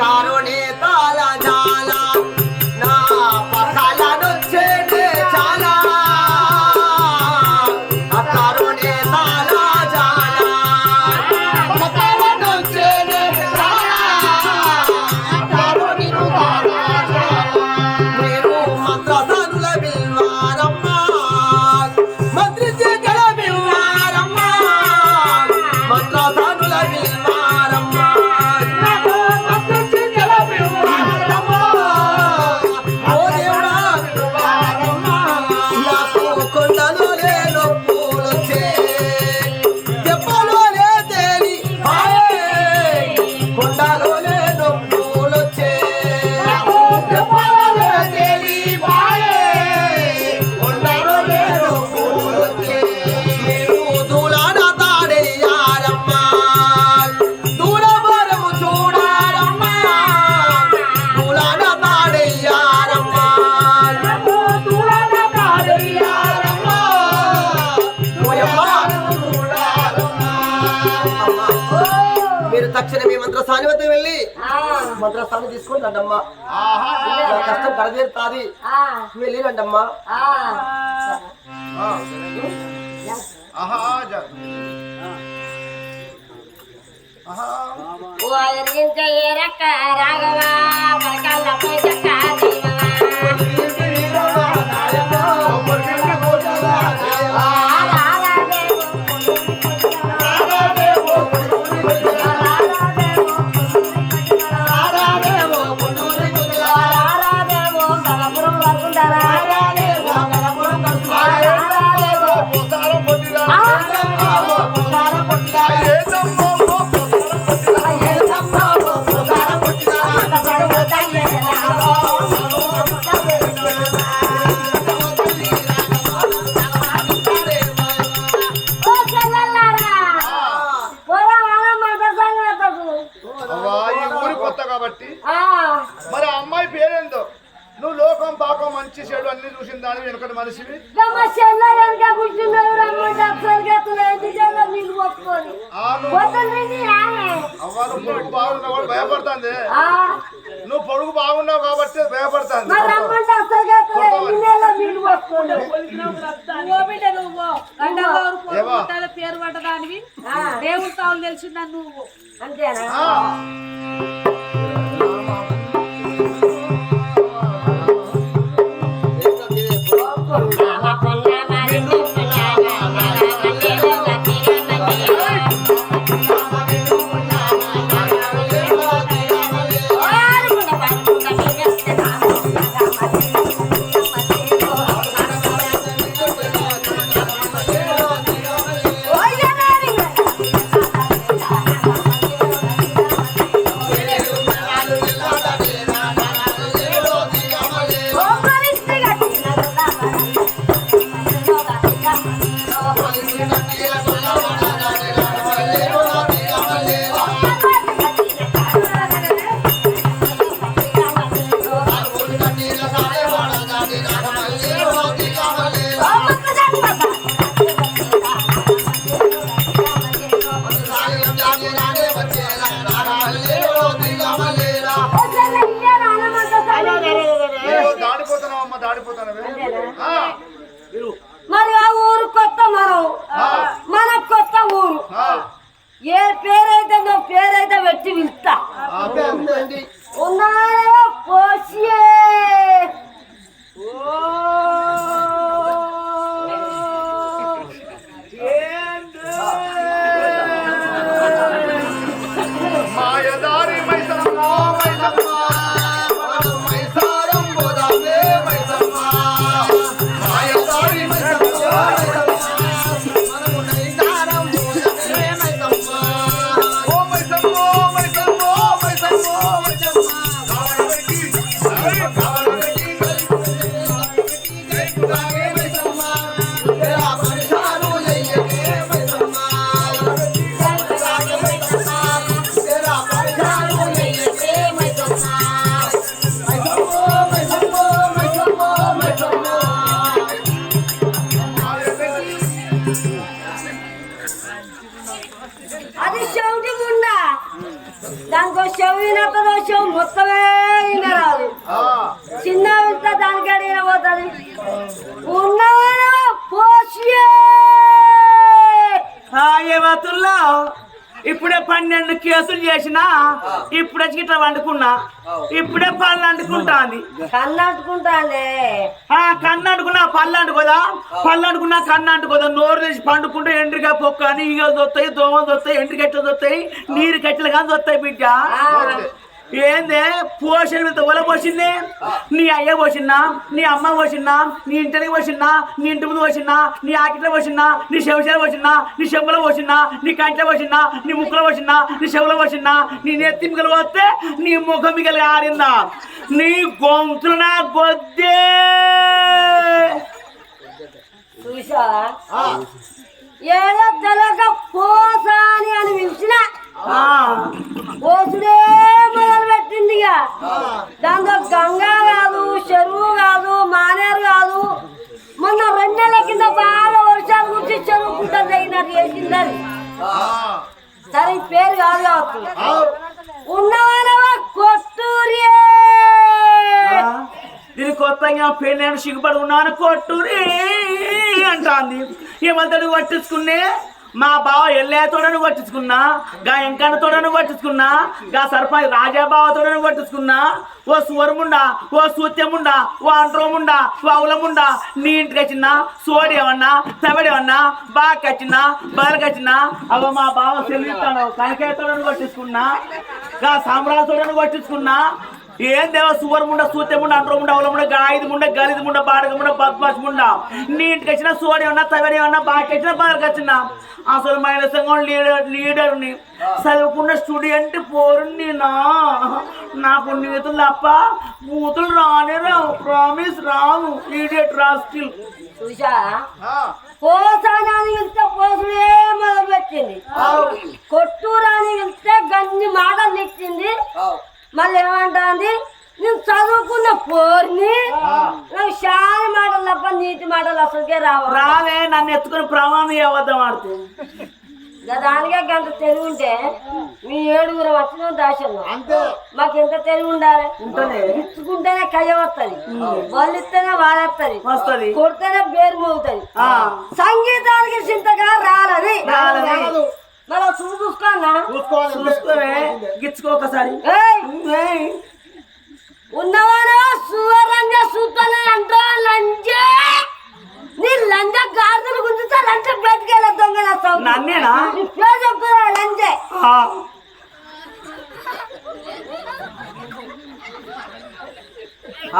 কারণে তারা জানা స్థానం తీసుకొని రండమ్మా. నా కష్టం కడదేరుతాది నువ్వు వెళ్ళి రండమ్మా. రాఘవా? చేశాడు అన్ని చూసిన దాని వెనుక మనిషివి. నువ్వు పొడుగు బాగున్నావు భయపడుతుంది. నువ్వు పొడుగు బాగున్నావు కాబట్టి భయపడుతుంది. పేరు పడ్డదానివి. దేవుడు తెలిసిందని నువ్వు? అంతేనా? Oh. ఏ పేరైతే నా పేరైతే పెట్టి పిలుస్తా. ఉన్నాయా కేసులు చేసినా ఇప్పుడే ఇట్లా వండుకున్నా. ఇప్పుడే పళ్ళు అంటుకుంటాంది. కన్నట్టుకుంటాండే ఆ కన్ను అంటుకున్నా పళ్ళు అంటుకోదా? పళ్ళు అంటుకున్నా కన్ను అంటుకోదా? నోరు తెచ్చి పండుకుంటే ఎండ్రిగా పొక్క అని ఈగలు వస్తాయి దోమలు వస్తాయి ఎండ్రి కట్టలు వస్తాయి నీరు కట్టెలు కానీ వస్తాయి బిడ్డ. ఏందే పోషణ మీద ఒల పోసింది నీ అయ్య పోసిన్నా నీ అమ్మ పోసిన్నా నీ ఇంటికి పోసిన్నా నీ ఇంటి ముందు పోసిన్నా నీ ఆకిట్లో పోసిన్నా నీ శవశాల పోసిన్నా నీ చెంబులో పోసిన్నా నీ కంట్లో పోసిన్నా నీ ముక్కులో పోసిన్నా నీ చెవులో పోసిన్నా నీ నెత్తి మిగలు పోతే నీ ముఖం మిగలి ఆరిందా నీ గొంతులు నా గొద్దే చూసా ఏదో తెలియక పోసాని అని పిలిచిన ఆ, మొదలు పెట్టింది ఇక. దాంతో గంగ కాదు చెరువు కాదు మానేరు కాదు. మొన్న రెండు నెలల కింద బాగా వర్షాలు గురించి చెరువు పుట్ట తగినట్టు చేసిందని సరే పేరు కాదు కావచ్చు. ఉన్నవానవా కొట్టూరి. ఆ, దీని కొత్తగా పెళ్ళైన సిగ్గుపడి ఉన్నాను కొట్టూరి అంటాంది. ఏమంతడు పట్టించుకునే? మా బావ ఎల్లేతోడని కొట్టించుకున్నా గా ఎంకన్నతోడను కొట్టించుకున్నా గా సర్పంచ్ రాజాబావతోడను కొట్టించుకున్నా ఓ సువరముండా ఓ సూత్యముండా ఓ అంట్రోముండా ఓ అవులముండా నీ ఇంటికి వచ్చినా సోడి ఏమన్నా తవడేమన్నా బాగా కచ్చినా బయలుకి వచ్చినా అవ మా బావ సెల్లిస్తాడు కనకేతోడని కొట్టించుకున్నా గా సామ్రాజుతోడని కొట్టించుకున్నా ఏం దేవ సువర్ ముండ సూత్య ముండ అంట్రో ముండ అవల ముండ గాయిది ముండ గలిది ముండ బాడగ ముండ బద్మాష్ ముండ. నీ ఇంటికి వచ్చిన సోడి ఉన్నా తవడి ఉన్నా బాగా వచ్చిన బాగా వచ్చిన. అసలు మహిళ సంఘం లీడర్ లీడర్ని చదువుకున్న స్టూడెంట్ పోరుని నా నాకు నీతులు తప్ప మూతులు రానే రావు. ప్రామిస్ రావు. ఈడియట్ రాస్టిల్ చూసా ఆ, పోసానాన్ని వెళ్తే పోసుడే మొదలు పెట్టింది కొట్టూరాని వెళ్తే గన్ని మాటలు నెక్కింది మళ్ళీ ఏమంటాంది? నేను చదువుకున్న పోర్ని నాకు చాలా మాటలు తప్ప నీతి మాటలు అసలుకే రావు. రావే నన్ను ఎత్తుకుని ప్రమాణం అబద్ధం ఆడుతూ. దానికే గంట తెలివి ఉంటే మీ ఏడుగురు వచ్చిన దాశల్లో అంతే. మాకు ఎంత తెలివి ఉండాలి. ఇచ్చుకుంటేనే కయ్య వస్తుంది. వాళ్ళు ఇస్తేనే వాడేస్తుంది. వస్తది. కొడితేనే పేరు మోగుతుంది. సంగీతానికి చింతగా రాలని చూడు చూసుకోన్నా చూసుకోవాలి. చూసుకోవే. గిచ్చుకో ఒకసారి. ఉన్నవాడు సువరంగ సూతనే అంటా లంజే! నీ లంజ గాజులు గుంజుతా లంచ బయటకెళ్ళ దొంగల నన్నేనా? చెప్తున్నా లంజే.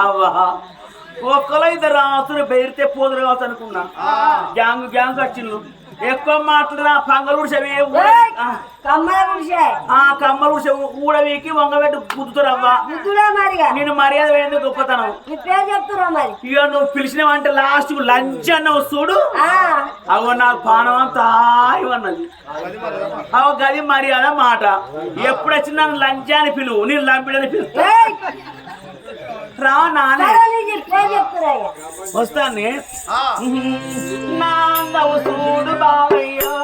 అవ్వా ఒక్కలో ఇద్దరు రాత్రి బెదిరితే పోదురు కావచ్చు అనుకున్నా. గ్యాంగ్ గ్యాంగ్ వచ్చిండ్రు. ఎక్కువ మాట్లాడిన పంగలు చెవి ఏయ్, కమ్మల గుడిసే. ఆ కమ్మలు చెవి ఊడవీకి వంగబెట్టి గుద్దుతారు అవ్వ. బుద్ధుడే మరిగా. నేను మర్యాద వేయండి గొప్పతనం. ఇక నువ్వు పిలిచినవంటే లాస్ట్ లంచ్ అన్నావు చూడు. ఆ, అవ నాకు పానం అంతా. అవ గది మర్యాద మాట. ఎప్పుడు వచ్చి నన్ను లంచ్ అని పిలువు. నేను లంపిడని పిలుస్తా. రా నానే. వస్తాను. ఆ, నాందవు చూడు బావయ్యో.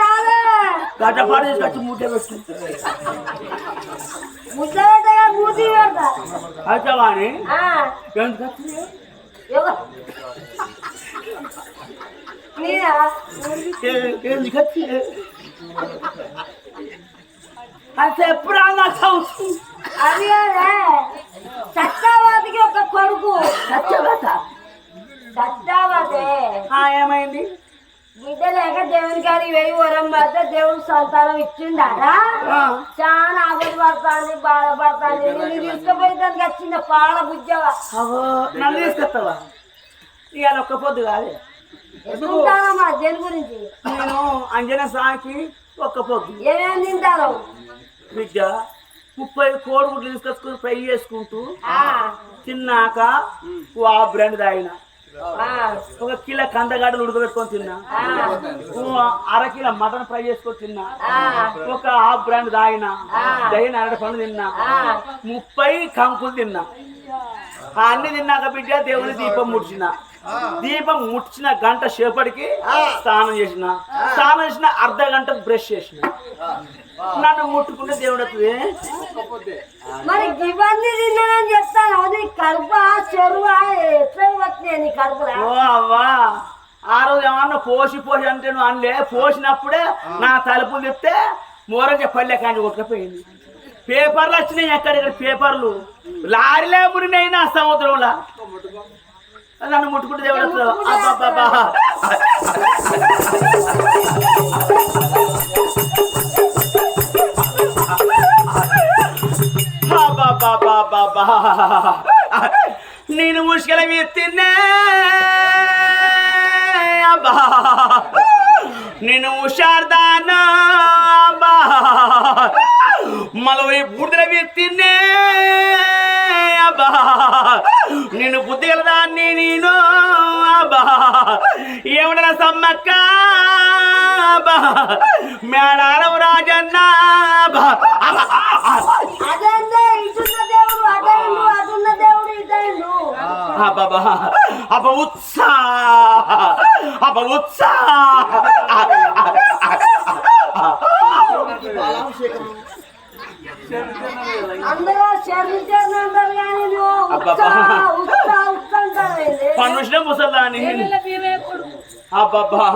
రాలే గడ్డపాడు తీసుకొచ్చి మూటే పెట్టు ముద్దగా మూతి పెడతా అయితే కానీ ఆ, ఎందుకు అన్నా చదువు. అది కాదే. సత్యావతికి ఒక కొడుకు. సత్యవత ఆ, ఏమైంది? బిడ్డ లేక దేవుని కాడి వెయ్యి వరం పడితే దేవుడు సంతానం ఇచ్చిండారా? చాలా ఆగలి పడుతుంది బాధపడుతుంది నేను తీసుకుపోయేదానికి వచ్చింది పాల బుజ్జవా? నన్ను తీసుకొస్తావా? ఇవాళ ఒక్క పొద్దు కాదే. దేని గురించి? నేను అంజన సాకి ఒక్క పొద్దు. ఏమేమి తింటారు? బిడ్డ ముప్పై కోడిగుడ్లు తీసుకొచ్చుకుని ఫ్రై చేసుకుంటూ తిన్నాక ఆ బ్రాండ్ తాగిన. ఒక కిలో కందగడ్డలు ఉడకబెట్టుకొని తిన్నా. అర కిలో మటన్ ఫ్రై చేసుకొని తిన్నా. ఒక హాఫ్ బ్రాండ్ తాగిన. ఆ. దయ్యన అరటి పండు తిన్నా. ముప్పై కంకులు తిన్నా. అన్ని తిన్నాక బిడ్డ దేవుని దీపం ముడిచిన. దీపం ముట్చిన గంట సేపటికి స్నానం చేసిన. స్నానం చేసిన అర్ధ గంట బ్రష్ చేసిన. నన్ను ముట్టుకుంటే దేవుడు మరి ఇవన్నీ తిన్నానని చెప్తాను అది కడుప చెరువు ఎట్లా వచ్చినాయి నీ కడుపులా? ఓ అవ్వా. ఆ రోజు ఏమన్నా పోసి పోసి అంటే నువ్వు అనలే. పోసినప్పుడే నా తలుపులు తిప్తే మోరంజ పల్లె కానీ కొట్టుకుపోయింది. పేపర్లు వచ్చినాయి ఎక్కడెక్కడ? పేపర్లు. లారీలే మురినాయి నా సముద్రంలో. నన్ను ముట్టుకుంటే దేవుడు వస్తాడు. నేను ముష్కల ఎత్తినే అబ్బా. నేను ఉషార్దానా అబ్బా. మలవై బుడిదల ఎత్తినే అబ్బా నేను బుద్ధి గలదాన్ని నేను? అబ్బా ఏమన్నా సమ్మక్క? అబ్బా మేడారం రాజన్న. అబ్బా అబ్బ ఉత్సా. అబ్బ ఉత్సా. అందరూ శరీరం కానీ? పన్నుసిన ముసల్దాని. అబ్బబ్బా.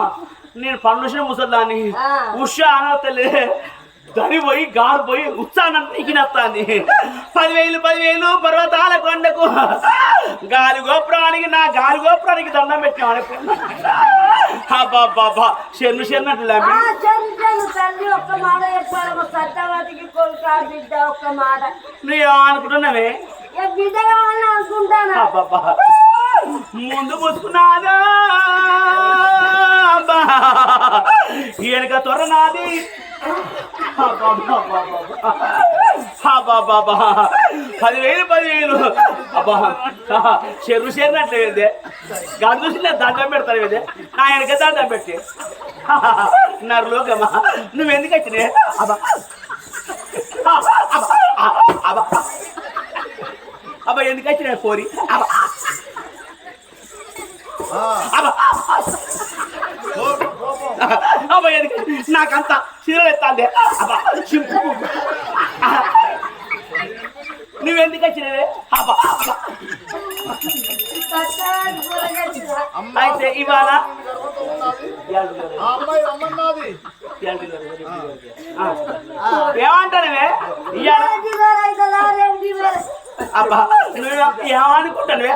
నేను పన్నుసిన ముసల్దాని. ఉషా దరి పోయి గారు పోయి ఉత్సాహం నీకినత్తాంది పదివేలు పదివేలు పర్వతాల కొండకు. గాలి గోపురానికి నా గాలి గోపురానికి దండం పెట్టినాడు అబ్బాబ్బా శరణు శరణట్లే ఆ శరీరం తల్లి ఒక్క మాట చెప్పాడు సత్యవతికి కొడుకు ఆ బిడ్డ ఒక్క మాట. నువ్వు అనుకుంటున్నావే? అనుకుంటానా? ముందు ముసుకున్నాదా వెనక త్వర నాది పదివేలు పదివేలు. అబ్బా. చెరు చేరినట్లే ఇదే గాడు చూసి నేను దండం పెడతాను ఇదే నా వెనక దండం పెట్టి. నరులోకమ్మా నువ్వెందుకు వచ్చినే? అబ్బా. అబ్బా. అబ్బా ఎందుకు వచ్చిన పోరి? అబ్బా. అబ్బా. అబ్బా ఎందుకు నాకంత చీరలు ఎత్తాంది అబ్బా చింపు. నువ్వెందుకు వచ్చినవే? అబ్బా అయితే ఇవాళ ఏమంటానవే అబ్బా నువ్వు ఏమనుకుంటానువే?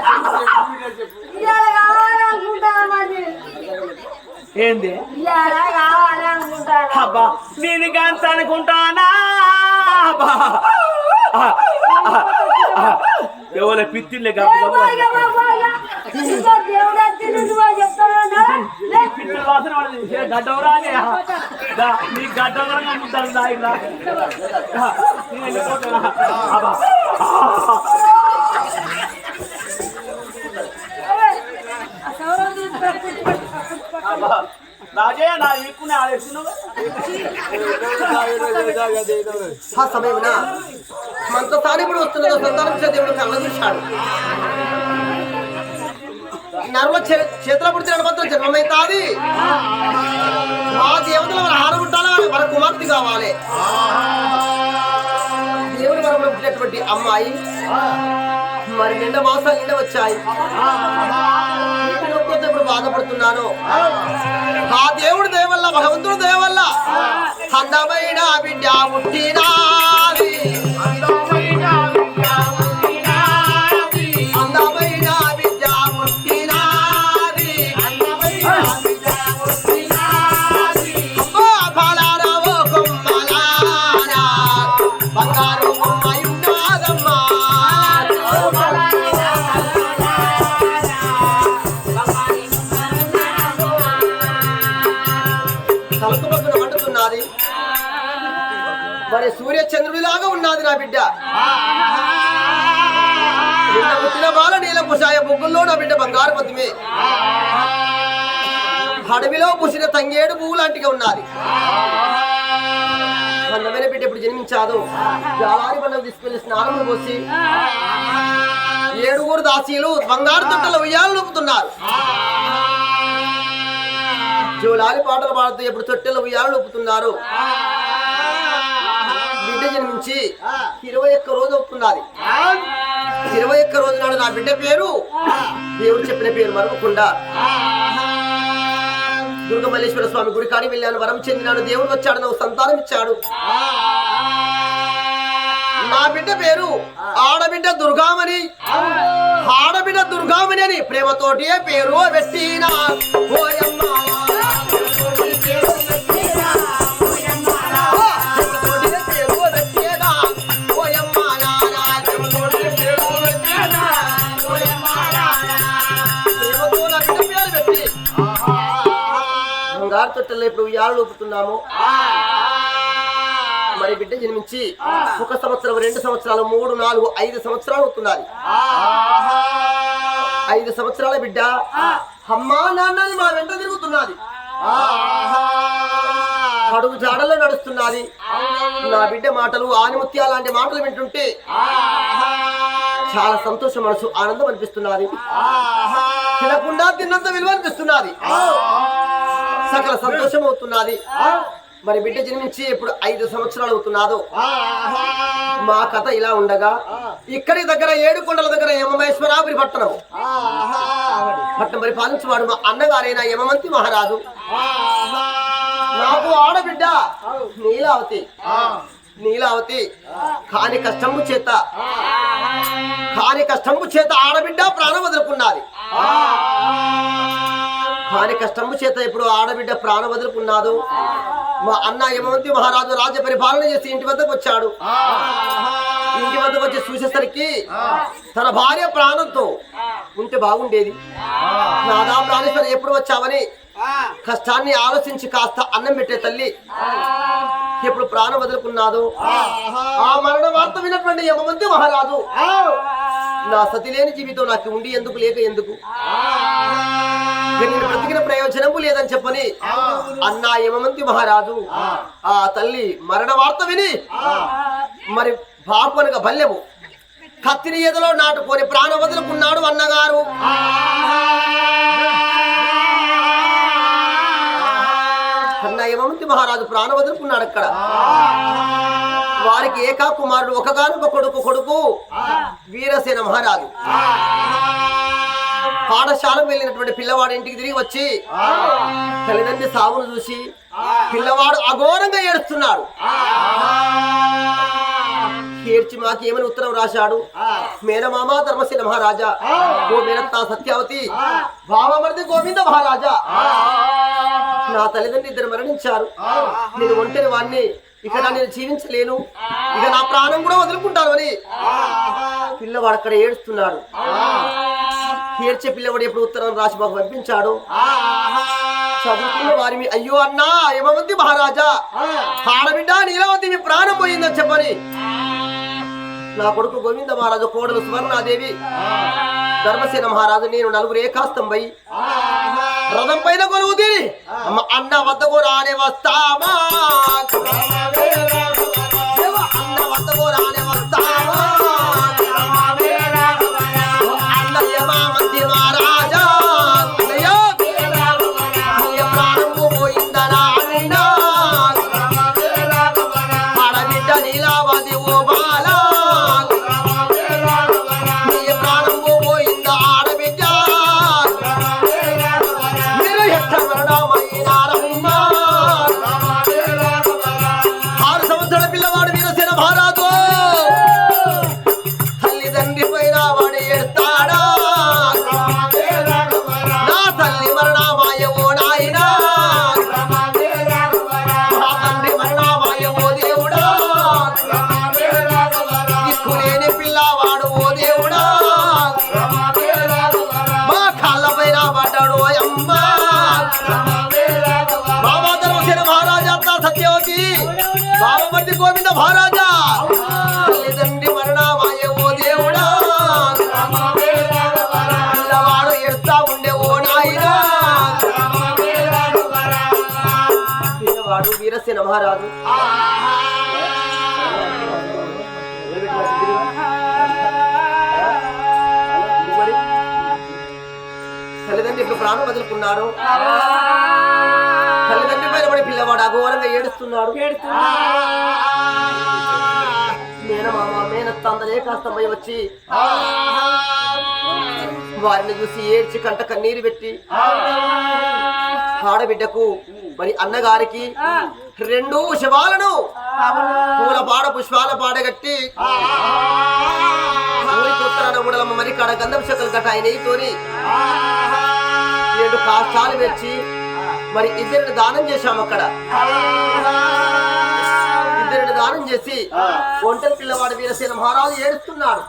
ఏంది? అబ్బా నేను గంత అనుకుంటానా? అబ్బా ఎవరి పిత్తిల్లే ఏ గబ్బు బాగా బాగా ఇంకో దేవుడు వచ్చింది నువ్వు చెప్తాను లే పిత్తుల వాసన పడదు. ఏ గడ్డం రాలే దా, నీ గడ్డం కూడా ముద్దాలు దా ఇలా. దా, నేను వెళ్ళిపోతున్నా. అబ్బా. రాజే నా ఈక్కునే ఆలోచిస్తున్నావు ఆ సమయమున మంత్రసాని ఇప్పుడు వస్తున్నదో సంతానం దేవుడు కళ్ళ చూశాడు నరుల చే- చేతిలో పుడితే మాత్రం జన్మమైతాది మా దేవతలు మన ఆహారం మన కుమార్తె కావాలి దేవుని వరంలో పుట్టినటువంటి అమ్మాయి మరి నిండా మాసాలు నిండా వచ్చాయి బాధపడుతున్నాను. ఆ దేవుడు దేవల్ల భగవంతుడు దేవల్ల అందమైన బిడ్డ పుట్టినాది నా బిడ్డ. బిడ్డ పుట్టిన బాల నీల పుషాయ బొగ్గుల్లో నా బిడ్డ బంగారు పద్మే. అడవిలో పుసిన తంగేడు పువ్వు లాంటిగా ఉన్నది. అందమైన బిడ్డ ఇప్పుడు జన్మించాదు. జాలారి బండలు తీసుకెళ్ళి స్నానం పోసి ఏడుగురు దాసీలు బంగారు తొట్టలు ఉయ్యాలు నొప్పుతున్నారు. జోలాలి పాటలు పాడుతూ ఇప్పుడు తొట్టెలు ఉయ్యాలు నొప్పుతున్నారు. జన్మించి ఇరవై ఒక్క రోజు అవుతున్నది ఇరవై ఒక్క రోజు నాడు నా బిడ్డ పేరు? దేవుడు చెప్పిన పేరు మరవకుండా. దుర్గమల్లేశ్వర స్వామి గుడి కాడికి వెళ్ళాను వరం చెందినాను దేవుడు వచ్చాడు నాకు సంతానం ఇచ్చాడు. నా బిడ్డ పేరు ఆడబిడ్డ దుర్గామణి. ఆడబిడ్డ దుర్గామణి అని ప్రేమతోటి పేరు పెట్టినా. ఓయమ్మ. బంగారు తొట్టెల్లో ఇప్పుడు ఉయ్యాలు ఊపుతున్నాము మరి బిడ్డ జన్మించి ఒక సంవత్సరం రెండు సంవత్సరాలు మూడు నాలుగు ఐదు సంవత్సరాలు అవుతున్నది. ఐదు సంవత్సరాల బిడ్డ అమ్మా నాన్నని మా వెంట తిరుగుతున్నది. అడుగు జాడలో నడుస్తున్నది. నా బిడ్డ మాటలు ఆనిముత్య లాంటి మాటలు వింటుంటే చాలా సంతోషం మనసు ఆనందం అనిపిస్తున్నది. తినకుండా తిన్నంత విలువ అనిపిస్తున్నది. సకల సంతోషం అవుతున్నది మరి బిడ్డ జన్మించి ఇప్పుడు ఐదు సంవత్సరాలు అవుతున్నాదో మా కథ ఇలా ఉండగా ఇక్కడి దగ్గర ఏడు కొండల దగ్గర యమమేశ్వరాపురి పట్టణం. పట్టణం మరి పాలించేవాడు మా అన్నగారైన యమమంతి మహారాజు. నాకు ఆడబిడ్డ నీలావతి. నీలావతి కాని కష్టము చేత. కాని కష్టము చేత ఆడబిడ్డ ప్రాణం వదులుకున్నది. కాని కష్టము చేత ఇప్పుడు ఆడబిడ్డ ప్రాణం వదులుకున్నాదు మా అన్న యమవంతి మహారాజు రాజ్య పరిపాలన చేసి ఇంటి వద్దకు వచ్చాడు. ఇంటి వద్దకు వచ్చి చూసేసరికి తన భార్య ప్రాణంతో ఉంటే బాగుండేది. నాదా ప్రాణేశ్వర ఎప్పుడు వచ్చావని కష్టాన్ని ఆలోచించి కాస్త అన్నం పెట్టే తల్లి. ఎప్పుడు ప్రాణం వదులుకున్నాదు. ఆ మరణ వార్త విన్నటువంటి యమవంతి మహారాజు. నా సతి లేని జీవితం నాకు ఉండి ఎందుకు లేక ఎందుకు? నేను బ్రతికిన ప్రయోజనము లేదని చెప్పని అన్నా యమమంతి మహారాజు. ఆ. తల్లి మరణ వార్త విని మరి బాపనగా బల్లెము. కత్తిని ఎదలో నాటుకొని ప్రాణ వదులుకున్నాడు అన్నగారు. యమమంతి మహారాజు ప్రాణ వదులుకున్నాడు అక్కడ. వారికి ఏకా కుమారుడు ఒకగానొక కొడుకు కొడుకు వీరసేన మహారాజు. పాఠశాల వెళ్ళినటువంటి పిల్లవాడు ఇంటికి తిరిగి వచ్చి తల్లిదండ్రి సావును చూసి పిల్లవాడు అఘోరంగా ఏడుస్తున్నాడు. ఏడ్చి మాకేమని ఉత్తరం రాశాడు? మేనమామ ధర్మశీల మహారాజా. ఓ మేనత్త సత్యావతి. భావమర్ది గోవింద మహారాజా. నా తల్లిదండ్రులు ఇద్దరు మరణించారు. నేను ఒంటరి వాడిని ఇక నేను జీవించలేను ఇక నా ప్రాణం కూడా వదులుకుంటాను అని పిల్లవాడు అక్కడ ఏడుస్తున్నాడు. ఏడ్చే పిల్లవాడు ఎప్పుడు ఉత్తరం రాసి మాకు పంపించాడు? చదువుకున్న వారి అయ్యో అన్నా యమవంతి మహారాజా ఆడబిడ్డ నీలవతి మీ ప్రాణం పోయిందని చెప్పని నా కొడుకు గోవింద మహారాజు కోడలు సువర్ణాదేవి. ధర్మసేన మహారాజు నేను నలుగురు ఏకాస్తం పై రథం పైన కొలువు తీరి. అమ్మ అన్న వద్దకు రానే వస్తామా పిల్లవాడు వీరసేన మహారాజు. తల్లిదండ్రి ఇప్పుడు ప్రాణం వదులుకున్నారు తల్లిదండ్రి పైన పడి పిల్లవాడు అఘోరంగా ఏడుస్తున్నాడు. మేనమామ మేనత్త అందరే కాస్త వచ్చి వారిని చూసి ఏడ్చి కంట కన్నీరు పెట్టి ఆడబిడ్డకు మరి అన్నగారికి రెండు శవాలను పూల పాడ పుష్పాల పాడగట్టి ఉడలమ్మ మరి కడ గంధం శకలు గట్ట ఆయన తోని రెండు కాష్టాలు పెంచి మరి ఇద్దరిని దానం చేశాం అక్కడ. ఇద్దరిని దానం చేసి ఒంటరి పిల్లవాడు వీరసేన మహారాజు ఏడుస్తున్నాడు.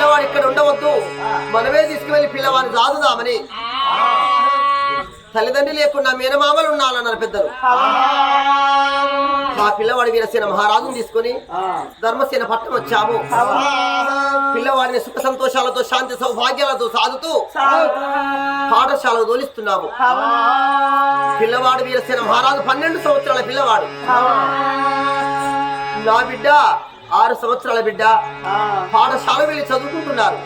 పిల్లవాడు ఇక్కడ ఉండవద్దు. మనమే తీసుకువెళ్ళి పిల్లవాడిని దాదుదామని. తల్లిదండ్రి లేకుండా మేనమామలు ఉండాలన్నారు పెద్దలు. ఆ పిల్లవాడి వీరసేన మహారాజుని తీసుకొని ధర్మసేన పట్టణం వచ్చాము. పిల్లవాడిని సుఖ సంతోషాలతో శాంతి సౌభాగ్యాలతో సాగుతూ పాఠశాలకు తోలిస్తున్నాము. పిల్లవాడు వీరసేన మహారాజు పన్నెండు సంవత్సరాల పిల్లవాడు. నా బిడ్డ ఆరు సంవత్సరాల బిడ్డ పాఠశాల వెళ్ళి చదువుకుంటున్నారు.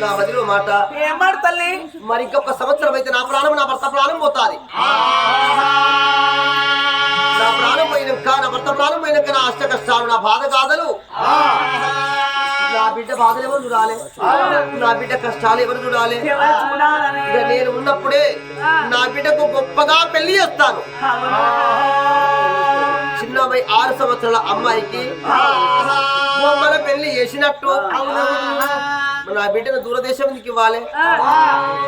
నా మదిలో మాట. ఏమాడు తల్లి? మరి ఇంకొక సంవత్సరం అయితే నా ప్రాణం నా భర్త ప్రాణం పోతాది. నా ప్రాణం పోయినాక నా భర్త ప్రాణం పోయినాక నా అష్ట కష్టాలు నా బాధ కాదలు నా బిడ్డ బాధలు ఎవరు చూడాలి? నా బిడ్డ కష్టాలు ఎవరు చూడాలి? నేను ఉన్నప్పుడే నా బిడ్డకు గొప్పగా పెళ్ళి చేస్తాను. అమ్మాయి ఆరు సంవత్సరాల అమ్మాయికి పెళ్ళి చేసినట్టు. నా బిడ్డను దూరదేశం ఎందుకు ఇవ్వాలి?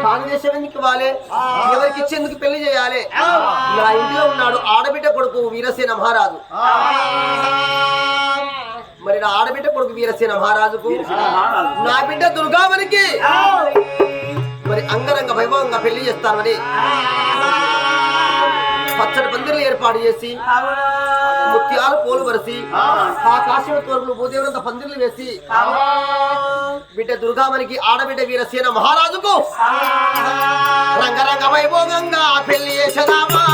భారతదేశం ఎందుకు ఇవ్వాలి? ఎవరికి ఇచ్చేందుకు పెళ్ళి చేయాలి? నా ఇంట్లో ఉన్నాడు ఆడబిడ్డ కొడుకు వీరసేన మహారాజు. మరి నా ఆడబిడ్డ కొడుకు వీరసేన మహారాజుకు నా బిడ్డ దుర్గామణికి మరి అంగరంగ వైభవంగా పెళ్ళి చేస్తామని పచ్చడి పందిర్లు ఏర్పాటు చేసి ముత్యాల పోలు వరసి ఆకాశం తోరులు భూదేవులంత పందిర్లు వేసి బిడ్డ దుర్గామణికి ఆడబిడ్డ వీరసేన మహారాజుకు రంగరంగ వైభోగంగా పెళ్ళి చేసదామా?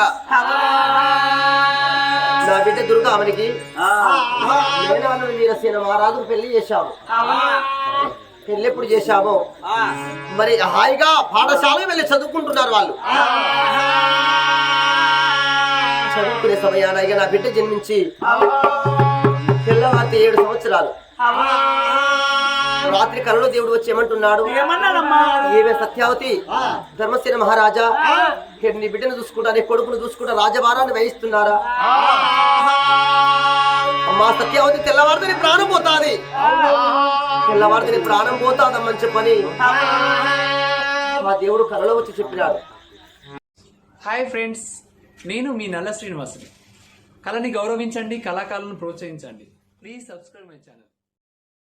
వైభవంగా నా బిడ్డ దుర్గామనికి నేనాను వీరసేన మహారాజుకు పెళ్ళి చేశాము. పెళ్ళి ఎప్పుడు చేశాము మరి హాయిగా పాఠశాల వెళ్ళి చదువుకుంటున్నారు వాళ్ళు. చదువుకునే సమయాన ఇక నా బిడ్డ జన్మించి తెల్లవారితే ఏడు సంవత్సరాలు. రాత్రి కలలో దేవుడు వచ్చి ఏమంటున్నాడు? ఏవే సత్యావతి? ధర్మసేన మహారాజా? నీ బిడ్డను చూసుకుంటా నీ కొడుకును చూసుకుంటా రాజభారాన్ని వహిస్తున్నారా సత్యావతి తెల్లవారితే నీ ప్రాణం పోతాది. తెల్లవారితే నీ ప్రాణం పోతాదమ్మని చెప్పని మా దేవుడు కలలో వచ్చి చెప్పినాడు. హాయ్ ఫ్రెండ్స్ నేను మీ నల్ల శ్రీనివాసుని. కళని గౌరవించండి కళాకారులను ప్రోత్సహించండి. Please subscribe my channel.